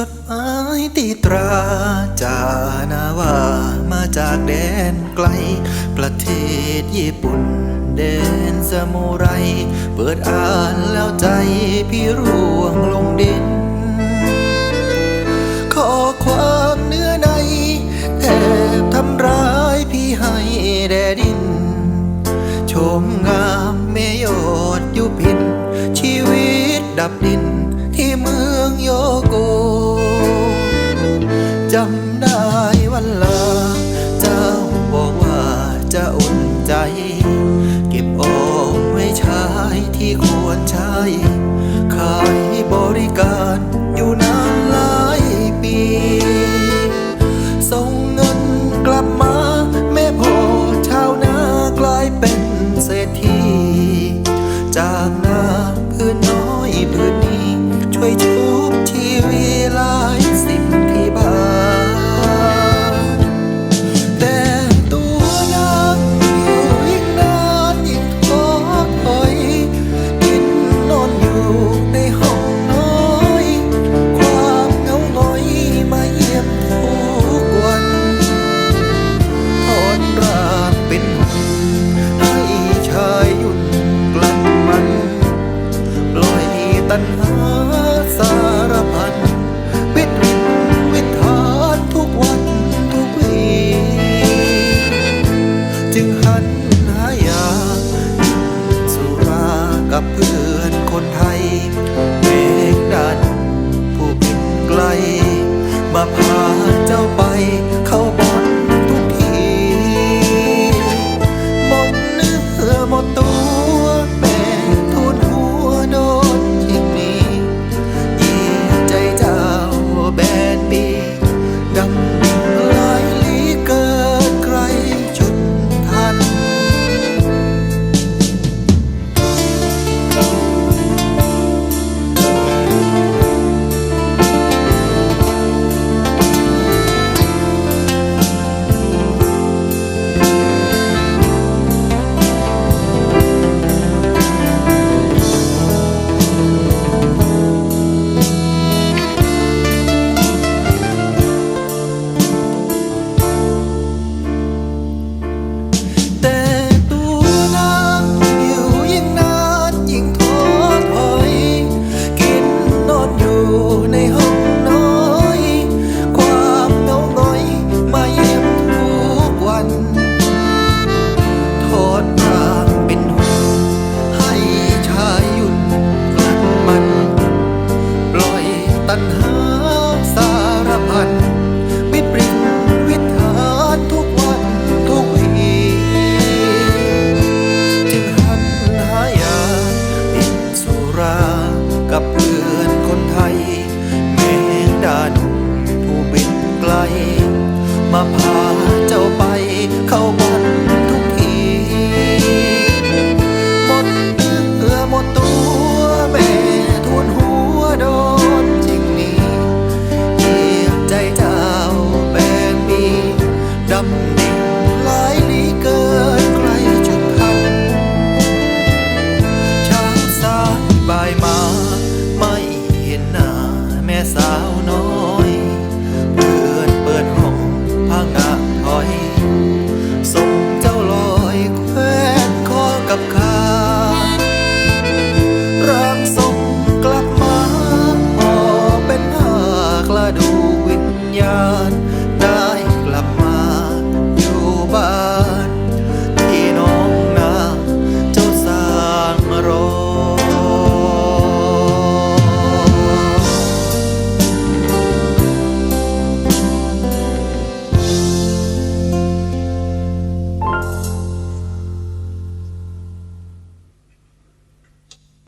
จดหมายตีตราจานาวามาจากแดนไกล ประเทศญี่ปุ่นแดนสมุไร เปิดอ่านแล้วใจพี่ร่วงลงดิน ขอความเนื้อในแทบทำร้ายพี่ให้แดดิน ชมงามเมยอดยุพิน ชีวิตดับดิน ที่เมืองโยโก จำได้วันลา เจ้าบอกว่าจะอุ่นใจ เก็บออมไว้ใช้ที่ควรใช้ ขายบริการอยู่นาน ญหาสารพันวิตริวิถานทุกวันทุกปีจึงหันหายาสุรากับเพื่อนคนไทยเมฆดันผู้เป็นไกลมาพาน